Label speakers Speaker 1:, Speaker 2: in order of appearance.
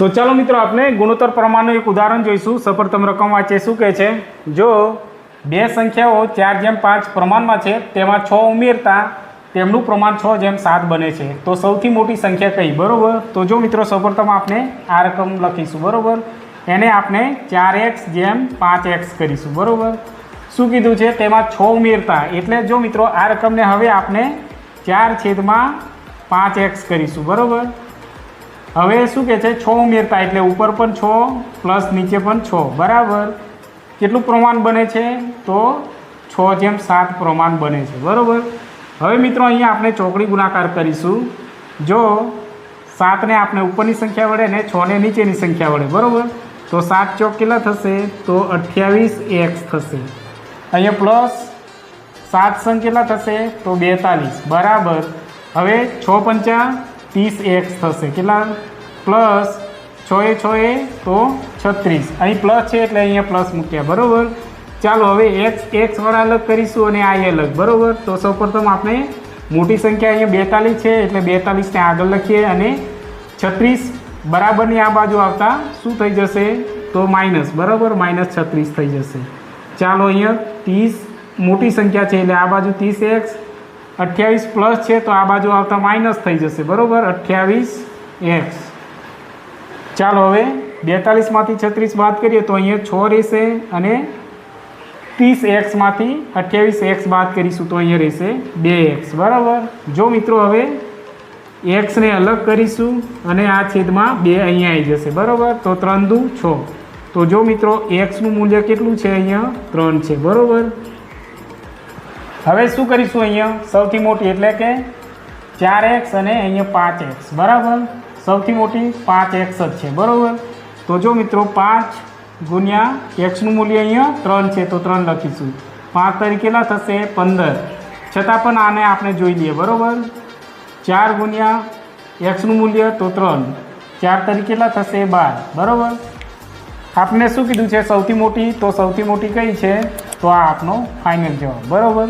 Speaker 1: તો ચાલો મિત્રો આપણે ગુણોત્તર પ્રમાણનું એક ઉદાહરણ જોઈશું. સફળતમ રકમ વાંચે શું કહે છે? જો બે સંખ્યાઓ ચાર જેમ પાંચ પ્રમાણમાં છે, તેમાં છ ઉમેરતા તેમનું પ્રમાણ છ જેમ સાત બને છે. તો સૌથી મોટી સંખ્યા કઈ? બરાબર? તો જો મિત્રો સૌપ્રથમ આપણે આ રકમ લખીશું, બરાબર? એને આપણે ચાર એક્સ જેમ પાંચ એક્સ કરીશું, બરાબર? શું કીધું છે? તેમાં છ ઉમેરતા. એટલે જો મિત્રો, આ રકમને હવે આપણે ચાર છેદમાં પાંચ એક્સ કરીશું, બરોબર? હવે શું કહે છે? છ ઉમેરતા એટલે ઉપર પણ છ પ્લસ નીચે પણ છ. બરાબર? કેટલું પ્રમાણ બને છે? તો છ જેમ સાત પ્રમાણ બને છે. બરાબર? હવે મિત્રો અહીંયા આપણે ચોકડી ગુણાકાર કરીશું. જો સાતને આપણે ઉપરની સંખ્યા વડે ને છને નીચેની સંખ્યા વડે. બરાબર? તો સાત ચોક કેટલા થશે? તો અઠ્યાવીસ એક્સ થશે. અહીંયા પ્લસ સાત સંગ કેટલા થશે? તો બેતાલીસ. બરાબર? હવે છ પંચા ત્રીસ એક્સ થશે કેટલા પ્લસ છ એ છ એ તો છત્રીસ અહીં પ્લસ છે એટલે અહીંયા પ્લસ મૂક્યા બરાબર ચાલો હવે એક્સ એક્સ વાળા અલગ કરીશું અને આ અલગ બરાબર તો સૌપ્રથમ આપણે મોટી સંખ્યા અહીંયા બેતાલીસ છે, એટલે બેતાલીસને આગળ લખીએ અને છત્રીસ બરાબરની આ બાજુ આવતા શું થઈ જશે? તો માઇનસ, બરાબર? માઇનસ છત્રીસ થઈ જશે. ચાલો અહીંયા ત્રીસ મોટી સંખ્યા છે, એટલે આ બાજુ ત્રીસ એક્સ અઠ્યાવીસ પ્લસ છે તો આ બાજુ આવતા માઇનસ થઈ જશે. બરાબર? અઠ્યાવીસ એક્સ ચાલો હવે બેતાલીસમાંથી છત્રીસ બાદ કરીએ તો અહીંયા છ રહેશે અને ત્રીસ એક્સમાંથી અઠ્યાવીસ એક્સ બાદ કરીશું તો અહીંયા રહેશે બે એક્સ બરાબર? જો મિત્રો હવે એક્સને અલગ કરીશું અને આ છેદમાં બે અહીંયા આવી જશે. બરાબર? તો ત્રણ દુ છ. તો જો મિત્રો એક્સનું મૂલ્ય કેટલું છે અહીંયા? ત્રણ છે. બરાબર? હવે શું કરીશું અહીંયા? સૌથી મોટી એટલે કે ચાર એક્સ અને અહીંયા પાંચ એક્સ. બરાબર? સૌથી મોટી પાંચ એક્સ જ છે. બરાબર? તો જો મિત્રો, પાંચ ગુણ્યા એક્સનું મૂલ્ય અહીંયા ત્રણ છે. તો ત્રણ લખીશું. પાંચ તરીકે કેટલા થશે? પંદર. છતાં પણ આને આપણે જોઈ લઈએ. બરાબર? ચાર ગુણ્યા એક્સનું મૂલ્ય તો ત્રણ. ચાર તરીકે કેટલા થશે? બાર. બરાબર? આપણે શું કીધું છે? સૌથી મોટી. તો સૌથી મોટી કઈ છે? તો આ આપનો ફાઇનલ જવાબ. બરાબર?